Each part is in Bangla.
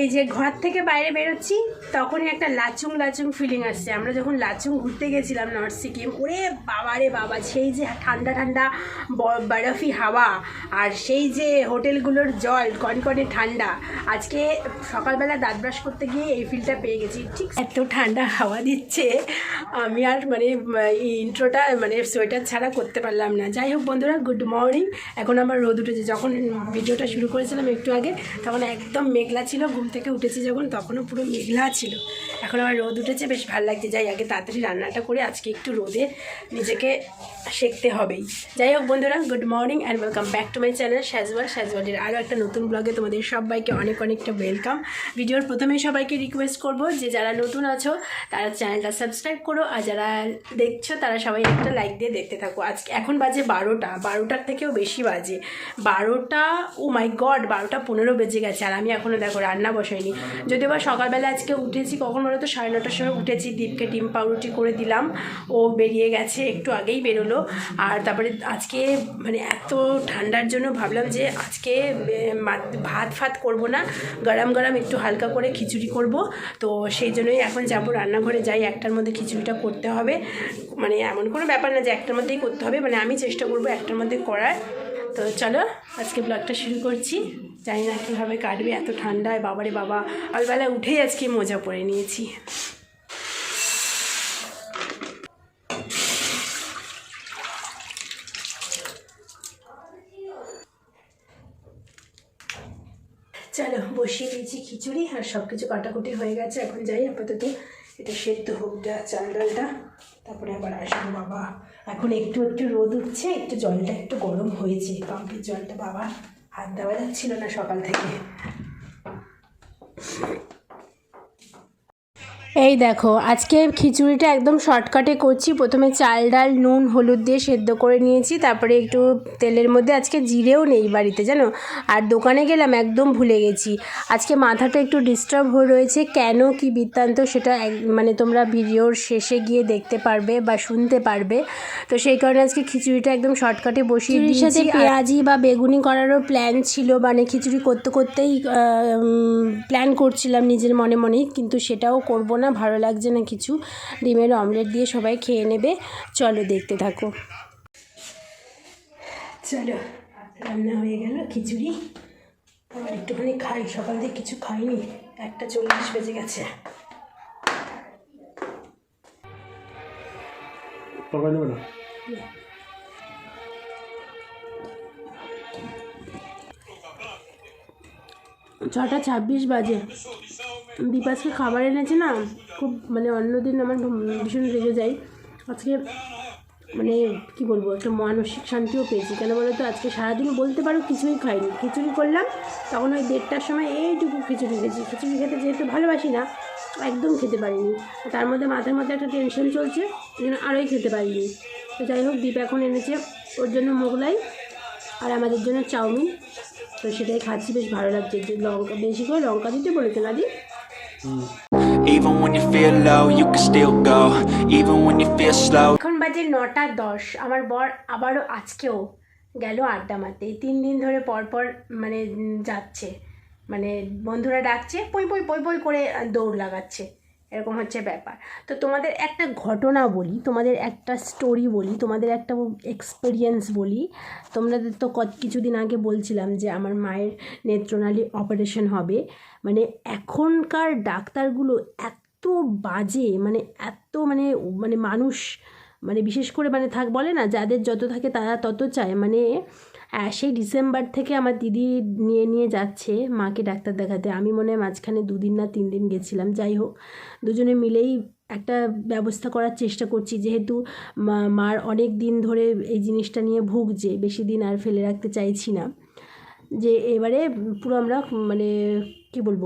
এই যে ঘর থেকে বাইরে বেরোচ্ছি, তখনই একটা লাচুং লাচুং ফিলিং আসছে। আমরা যখন লাচুং ঘুরতে গেছিলাম নর্থ সিকিম ওরে বাবা রে বাবা, সেই যে ঠান্ডা ঠান্ডা বরফি হাওয়া আর সেই যে হোটেলগুলোর জল, কনকনে ঠান্ডা। আজকে সকালবেলা দাঁত ব্রাশ করতে গিয়ে এই ফিলটা পেয়ে গেছি। ঠিক এত ঠান্ডা হাওয়া দিচ্ছে, আমি আর মানে ইন্ট্রোটা মানে সোয়েটার ছাড়া করতে পারলাম না। যাই হোক বন্ধুরা গুড মর্নিং এখন আমার রোদ উঠেছে। যখন ভিডিওটা শুরু করেছিলাম একটু আগে, তখন একদম মেঘলা ছিল ঘুম থেকে উঠেছি যখন, তখনও পুরো মেঘলা ছিল। এখন আমার রোদ উঠেছে, বেশ ভালো লাগছে। যাই, আগে তাড়াতাড়ি রান্নাটা করে আজকে একটু রোদে নিজেকে শেখতে হবেই। যাই হোক বন্ধুরা good morning and welcome back to my channel শ্যাজওয়াল শ্যাজওয়ালের আরও একটা নতুন ব্লগে তোমাদের সবাইকে অনেক অনেকটা ওয়েলকাম ভিডিওর প্রথমেই সবাইকে রিকোয়েস্ট করব যে, যারা নতুন আছো, তারা চ্যানেলটা সাবস্ক্রাইব করো, আর যারা দেখছ, তারা সবাই একটা লাইক দিয়ে দেখতে থাকো। আজকে এখন বাজে বারোটা, বারোটার থেকেও বেশি বাজে। বারোটা ও মাই গড বারোটা পনেরো বেজে গেছে, আর আমি এখনও দেখো রান্না বসাইনি। যদিও বা সকালবেলা আজকে উঠেছি, কখন বলো তো? সাড়ে নটার সময় উঠেছি, দীপকে ডিম পাউরুটি করে দিলাম। ও বেরিয়ে গেছে, একটু আগেই বেরোলো। আর তারপরে আজকে মানে এত ঠান্ডার জন্য ভাবলাম যে আজকে ভাত ফাত করব না। গরম গরম একটু হালকা করে খিচুড়ি করব। তো সেই জন্যই এখন যাব রান্নাঘরে। যাই, একটার মধ্যে খিচুড়িটা করতে হবে। মানে এমন কোনো ব্যাপার না যে একটার মধ্যেই করতে হবে। মানে আমি চেষ্টা করব একটার মধ্যে করার। তো চলো, আজকে ব্লগটা শুরু করছি। জানি না কীভাবে কাটবে, এত ঠান্ডায়, বাবারে বাবা। সকালবেলা উঠেই আজকে মজা পরে নিয়েছি। চলো, বসিয়ে দিয়েছি খিচুড়ি আর সব কিছু কাটাকুটি হয়ে গেছে। এখন যাই, আপাতত এটা সেদ্ধ হোক, যা চাল ডালটা তারপরে আবার আসব, বাবা। এখন একটু একটু রোদ উঠছে, একটু জলটা একটু গরম হয়েছে, পাম্পের জলটা, বাবা। হাত দেওয়া যাচ্ছিল না সকাল থেকে। এই দেখো আজকে খিচুড়িটা একদম শর্টকাটে করছি। প্রথমে চাল ডাল নুন হলুদ দিয়ে সেদ্ধ করে নিয়েছি তারপরে একটু তেলের মধ্যে আজকে জিরেও নেই বাড়িতে জানো? আর দোকানে গেলাম একদম ভুলে গেছি। আজকে মাথাটা একটু ডিস্টার্ব হয়ে রয়েছে কেন কি বৃত্তান্ত সেটা মানে তোমরা ভিডিওর শেষে গিয়ে দেখতে পারবে বা শুনতে পারবে। তো সেই কারণে আজকে খিচুড়িটা একদম শর্টকাটে বসিয়ে দিয়েছি। সাথে পেঁয়াজি বা বেগুনি করারও প্ল্যান ছিল মানে খিচুড়ি করতে করতেই প্ল্যান করছিলাম নিজের মনে মনেই কিন্তু সেটাও করব না ভালো লাগছে না কিছু? ডিমের অমলেট দিয়ে সবাই খেয়ে নেবে। চলো দেখতে থাকো। চলো রান্না হয়ে গেল খিচুড়ি। আবার একটুখানি খাই সকাল থেকে কিছু খাইনি একটা চল্লিশ বেজে গেছে। তরকারি নেবে না? ছটা ছাব্বিশ বাজে। দীপাজকে খাবার এনেছে না, খুব মানে অন্যদিন আমার ভীষণ রেগে যাই আজকে মানে কি বলব, একটা মানসিক শান্তিও পেয়েছি। কেন বলো তো আজকে সারাদিন বলতে পারো কিছুই খাইনি। খিচুড়ি করলাম, তখন ওই দেড়টার সময় এইটুকু খিচুড়ি খেয়েছি। খিচুড়ি খেতে যেহেতু ভালোবাসি না, একদম খেতে পারিনি। তার মধ্যে মাথার মধ্যে একটা টেনশন চলছে, ওই জন্য আরোই খেতে পারিনি। তো যাই হোক, দীপ এখন এনেছে ওর জন্য মোগলাই আর আমাদের জন্য চাউমিন। তো সেটাই খাচ্ছি, বেশ ভালো লাগছে। যে লঙ্কা, বেশি করে লঙ্কা দিতে বলেছে না দি? এখন বাজে নটা দশ। আমার বর আবারও আজকেও গেল আড্ডা মারতে। তিন দিন ধরে পরপর পর মানে যাচ্ছে। মানে বন্ধুরা ডাকছে, পই পই পই পই করে দৌড় লাগাচ্ছে। এরকম হচ্ছে ব্যাপার। তো তোমাদের একটা ঘটনা বলি, তোমাদের একটা স্টোরি বলি, তোমাদের একটা এক্সপিরিয়েন্স বলি। তোমাদের তো কিছুদিন আগে বলছিলাম যে আমার মায়ের নেত্রনালী অপারেশন হবে। মানে এখনকার ডাক্তারগুলো এত বাজে মানে এত মানে মানে মানুষ মানে বিশেষ করে মানে থাক, বলে না, যাদের যত থাকে তারা তত চায়। মানে সেই ডিসেম্বর থেকে আমার দিদি নিয়ে নিয়ে যাচ্ছে মাকে ডাক্তার দেখাতে। আমি মনে হয় মাঝখানে দুদিন না তিন দিন গেছিলাম। যাই হোক, দুজনে মিলেই একটা ব্যবস্থা করার চেষ্টা করছি। যেহেতু মার অনেক দিন ধরে এই জিনিসটা নিয়ে ভুগছে, বেশি দিন আর ফেলে রাখতে চাইছি না। যে এবারে পুরো আমরা মানে কি বলব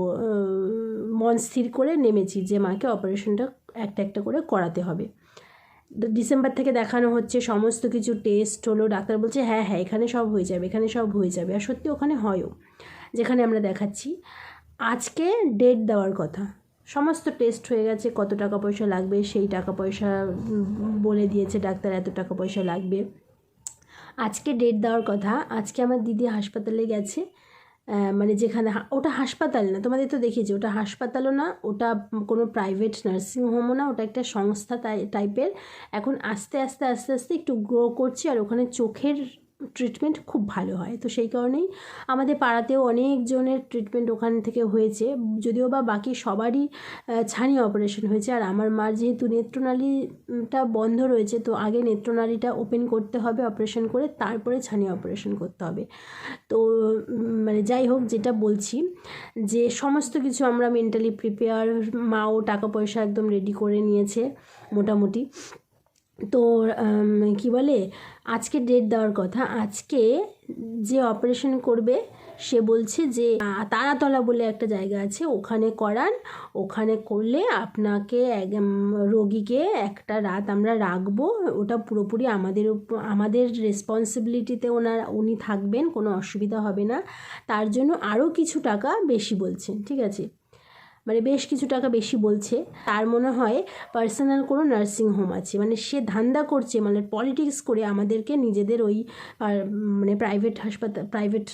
মন স্থির করে নেমেছি যে মাকে অপারেশনটা একটা একটা করে করাতে হবে। ডিসেম্বর থেকে দেখানো হচ্ছে, সমস্ত কিছু টেস্ট হলো, ডাক্তার বলছে হ্যাঁ হ্যাঁ এখানে সব হয়ে যাবে, এখানে সব হয়ে যাবে। আর সত্যি ওখানে হয়ও, যেখানে আমরা দেখাচ্ছি। আজকে ডেট দেওয়ার কথা। সমস্ত টেস্ট হয়ে গেছে, কত টাকা পয়সা লাগবে, সেই টাকা পয়সা বলে দিয়েছে ডাক্তার, এত টাকা পয়সা লাগবে। আজকে ডেট দেওয়ার কথা। আজকে আমার দিদি হাসপাতালে গেছে। মানে যেখানে ওটা হাসপাতাল না, তোমাদের তো দেখিয়েছি ওটা হাসপাতালও না, ওটা কোনো প্রাইভেট নার্সিং হোমও না, ওটা একটা সংস্থা টাই- টাইপের এখন আস্তে আস্তে আস্তে আস্তে একটু গ্রো করছে আর ওখানে চোখের ট্রিটমেন্ট খুব ভালো হয়। তো সেই কারণেই আমাদের পাড়াতেও অনেকজনের ট্রিটমেন্ট ওখান থেকে হয়েছে। যদিও বা বাকি সবারই ছানি অপারেশন হয়েছে। আর আমার মার যেহেতু নেত্রনালীটা বন্ধ রয়েছে, তো আগে নেত্রনালীটা ওপেন করতে হবে অপারেশন করে তারপরে ছানি অপারেশন করতে হবে। তো মানে যাই হোক, যেটা বলছি, যে সমস্ত কিছু আমরা মেন্টালি প্রিপেয়ার মাও টাকা পয়সা একদম রেডি করে নিয়েছে, মোটামুটি। তো কি বলে, আজকে ডেট দেওয়ার কথা। আজকে যে অপারেশন করবে, সে বলছে যে তারাতলা বলে একটা জায়গা আছে, ওখানে করান। ওখানে করলে আপনাকে রোগীকে একটা রাত আমরা রাখব। ওটা পুরোপুরি আমাদের আমাদের রেসপন্সিবিলিটিতে ওনার, উনি থাকবেন, কোনো অসুবিধা হবে না। তার জন্য আরও কিছু টাকা বেশি বলছেন, ঠিক আছে? মানে বেশ কিছু টাকা বেশি বলছে। তার মনে হয় পার্সোনাল কোনো নার্সিং হোম আছে। মানে সে ধান্দা করছে মানে পলিটিক্স করে আমাদেরকে নিজেদের ওই মানে প্রাইভেট হাসপাতাল প্রাইভেট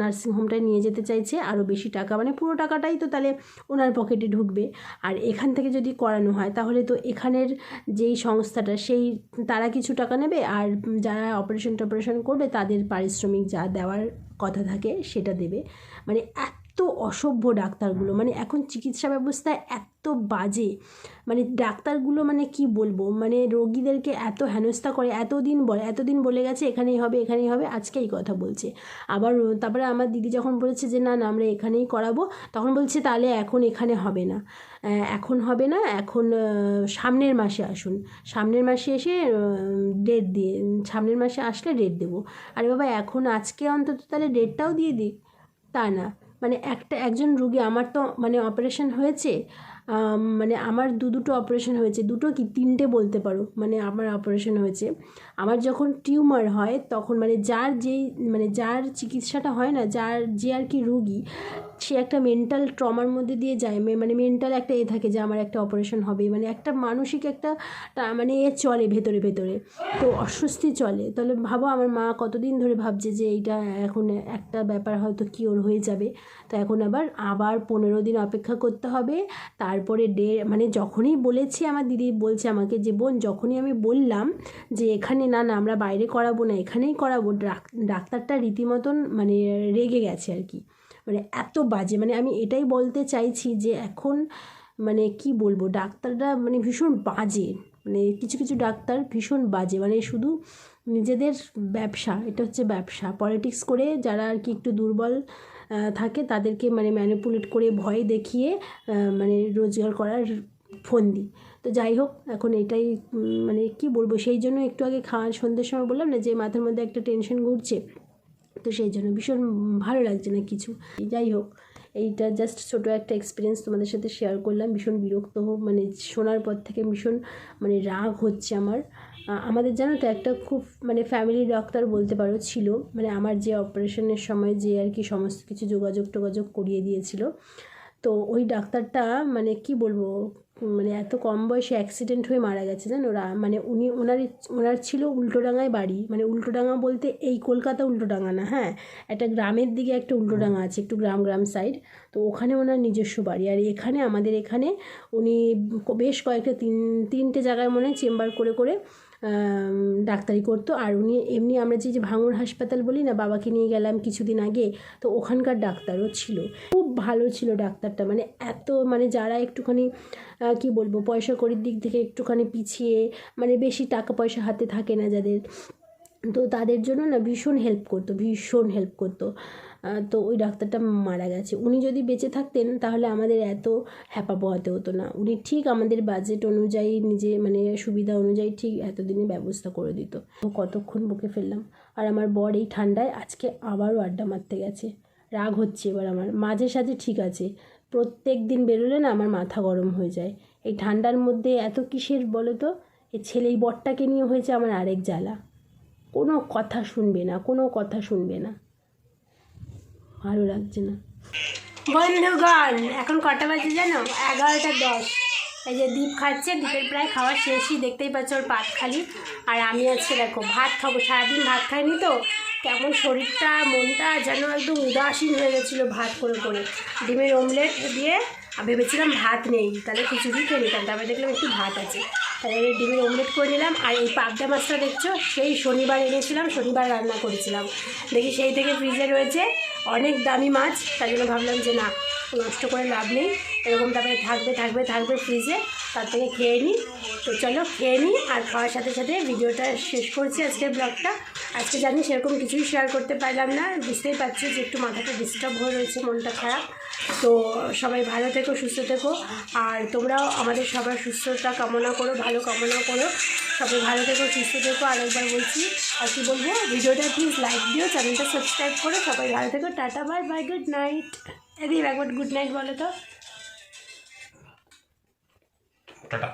নার্সিং হোমটায় নিয়ে যেতে চাইছে। আরও বেশি টাকা মানে পুরো টাকাটাই তো তাহলে ওনার পকেটে ঢুকবে। আর এখান থেকে যদি করানো হয়, তাহলে তো এখানের যেই সংস্থাটা, সেই, তারা কিছু টাকা নেবে। আর যারা অপারেশন টপারেশন করবে, তাদের পারিশ্রমিক যা দেওয়ার কথা থাকে, সেটা দেবে। মানে এত অসভ্য ডাক্তারগুলো মানে এখন চিকিৎসা ব্যবস্থা এত বাজে। মানে ডাক্তারগুলো মানে কি বলব? মানে রোগীদেরকে এত হেনস্থা করে এতদিন বলে এতদিন বলে গেছে এখানেই হবে এখানেই হবে আজকে এই কথা বলছে। আবার তারপরে আমার দিদি যখন বলেছে যে না না আমরা এখানেই করাবো তখন বলছে তাহলে এখন এখানে হবে না। এখন হবে না এখন সামনের মাসে আসুন। সামনের মাসে এসে ডেট দিয়ে সামনের মাসে আসলে ডেট দেবো। আরে বাবা এখন আজকে অন্তত তাহলে ডেটটাও দিয়ে দিক। তা না। মানে একটা, একজন রুগী আমার তো মানে অপারেশন হয়েছে মানে আমার দু দুটো অপারেশন হয়েছে, দুটো কি তিনটে বলতে পারো মানে আমার অপারেশন হয়েছে। আমার যখন টিউমার হয় তখন মানে যার যেই মানে যার চিকিৎসাটা হয় না, যার যে আর কি রুগী সে একটা মেন্টাল ট্রমার মধ্যে দিয়ে যায় মানে মেন্টাল একটা এ থাকে যে আমার একটা অপারেশন হবে। মানে একটা মানসিক একটা মানে এ চলে ভেতরে ভেতরে। তো অস্বস্তি চলে। তাহলে ভাবো আমার মা কতদিন ধরে ভাবছে যে এইটা এখন একটা ব্যাপার হয়তো কিওর হয়ে যাবে। তো এখন আবার আবার পনেরো দিন অপেক্ষা করতে হবে। তারপরে ডে মানে যখনই বলেছি আমার দিদি, বলছে আমাকে যে, বোন, যখনই আমি বললাম যে এখানে না না, আমরা বাইরে করাবো না, এখানেই করাবো ডাক- ডাক্তারটা রীতিমতন মানে রেগে গেছে আর কি। মানে এত বাজে মানে আমি এটাই বলতে চাইছি যে এখন মানে কি বলব, ডাক্তাররা মানে ভীষণ বাজে মানে কিছু কিছু ডাক্তার ভীষণ বাজে মানে শুধু নিজেদের ব্যবসা, এটা হচ্ছে ব্যবসা। পলিটিক্স করে যারা আর কি একটু দুর্বল থাকে তাদেরকে মানে ম্যানিপুলেট করে, ভয় দেখিয়ে মানে রোজগার করার ফন্দি। তো যাই হোক, এখন এটাই মানে কি বলব, সেই জন্য একটু আগে খাওয়ার সন্ধ্যের সময় বললাম না যে মাথার মধ্যে একটা টেনশন ঘুরছে? তো সেই জন্য ভীষণ ভালো লাগছে না কিছু। যাই হোক, এইটা জাস্ট ছোটো একটা এক্সপিরিয়েন্স তোমাদের সাথে শেয়ার করলাম। ভীষণ বিরক্ত হোক মানে শোনার পর থেকে ভীষণ মানে রাগ হচ্ছে আমার। আমাদের জানো তো একটা খুব মানে ফ্যামিলি ডাক্তার বলতে পারো ছিল মানে আমার যে অপারেশনের সময় যে আর কি সমস্ত কিছু যোগাযোগ টোগাযোগ করিয়ে দিয়েছিল। তো ওই ডাক্তারটা মানে কি বলব মানে এত কম বয়সে অ্যাক্সিডেন্ট হয়ে মারা গেছে, জানো? ওরা মানে উনি ওনার ওনার ছিল উল্টোডাঙায় বাড়ি। মানে উল্টোডাঙা বলতে এই কলকাতা উল্টোডাঙা না হ্যাঁ? একটা গ্রামের দিকে একটা উল্টোডাঙা আছে, একটু গ্রাম গ্রাম সাইড তো ওখানে ওনার নিজস্ব বাড়ি। আর এখানে, আমাদের এখানে উনি বেশ কয়েকটা তিন, তিনটে জায়গায় মনে হয় চেম্বার করে করে ডাক্তারি করতো। আর উনি এমনি আমরা যে যে ভাঙড় হাসপাতাল বলি না, বাবাকে নিয়ে গেলাম কিছুদিন আগে, তো ওখানকার ডাক্তারও ছিল। ভালো ছিল ডাক্তারটা। মানে এত মানে যারা একটুখানি কি বলব, পয়সা কড়ির দিক থেকে একটুখানি পিছিয়ে মানে বেশি টাকা পয়সা হাতে থাকে না যাদের, তো তাদের জন্য না ভীষণ হেল্প করতো, ভীষণ হেল্প করতো। তো ওই ডাক্তারটা মারা গেছে। উনি যদি বেঁচে থাকতেন, তাহলে আমাদের এত হ্যাপা পোহাতে হতো না। উনি ঠিক আমাদের বাজেট অনুযায়ী, নিজে মানে সুবিধা অনুযায়ী ঠিক এতদিনে ব্যবস্থা করে দিত। কতক্ষণ বুকে ফেললাম। আর আমার বর এই ঠান্ডায় আজকে আবারও আড্ডা মারতে গেছে। রাগ হচ্ছে এবার আমার। মাঝে সাঝে ঠিক আছে। প্রত্যেক দিন বেরোলে না আমার মাথা গরম হয়ে যায়। এই ঠান্ডার মধ্যে এত কিসের বলো তো? এই ছেলে এই বরটাকে নিয়ে হয়েছে আমার আরেক জ্বালা। কোনো কথা শুনবে না, কোনো কথা শুনবে না। ভালো লাগছে না। বন্ধুগণ, এখন কটা বাজে জানো? এগারোটা দশ। এই যে দীপ খাচ্ছে, দীপের প্রায় খাওয়া শেষই। দেখতেই পাচ্ছ ওর পাত খালি। আর আমি আজকে দেখো, ভাত খাব, সারাদিন ভাত খাইনি তো। কেমন শরীরটা, মনটা যেন একদম উদাসীন হয়ে গেছিল ভাত করে করে। ডিমের অমলেট দিয়ে ভেবেছিলাম ভাত নেই। তাহলে খিচুড়ি খেয়ে নিতাম। তারপরে দেখলাম একটু ভাত আছে। তাহলে ডিমের অমলেট করে নিলাম। আর এই পাবদা মাছটা দেখছ? সেই শনিবার এনেছিলাম, শনিবার রান্না করেছিলাম। দেখি সেই থেকে ফ্রিজে রয়েছে অনেক দামি মাছ। তাই জন্য ভাবলাম যে না, নষ্ট করে লাভ নেই। এরকম তারপরে থাকবে থাকবে থাকবে ফ্রিজে তার থেকে খেয়ে নিই তো চলো খেয়ে নিই আর খাওয়ার সাথে সাথে ভিডিওটা শেষ করছি আজকের ব্লগটা। আজকে জানি সেরকম কিছুই শেয়ার করতে পারলাম না। বুঝতেই পারছি যে একটু মাথাটা ডিস্টার্ব হয়ে রয়েছে, মনটা খারাপ। তো সবাই ভালো থেকো, সুস্থ থেকো। আর তোমরাও আমাদের সবার সুস্থতা কামনা করো, ভালো কামনা করো। সবাই ভালো থেকো, সুস্থ থেকো। আরেকবার বলছি, আর কি বলব? ভিডিওটা প্লিজ লাইক দিও চ্যানেলটা সাবস্ক্রাইব করো। সবাই ভালো থেকো। Tata bye bye good night এদিকে একবার গুড নাইট বলো তো। টাটা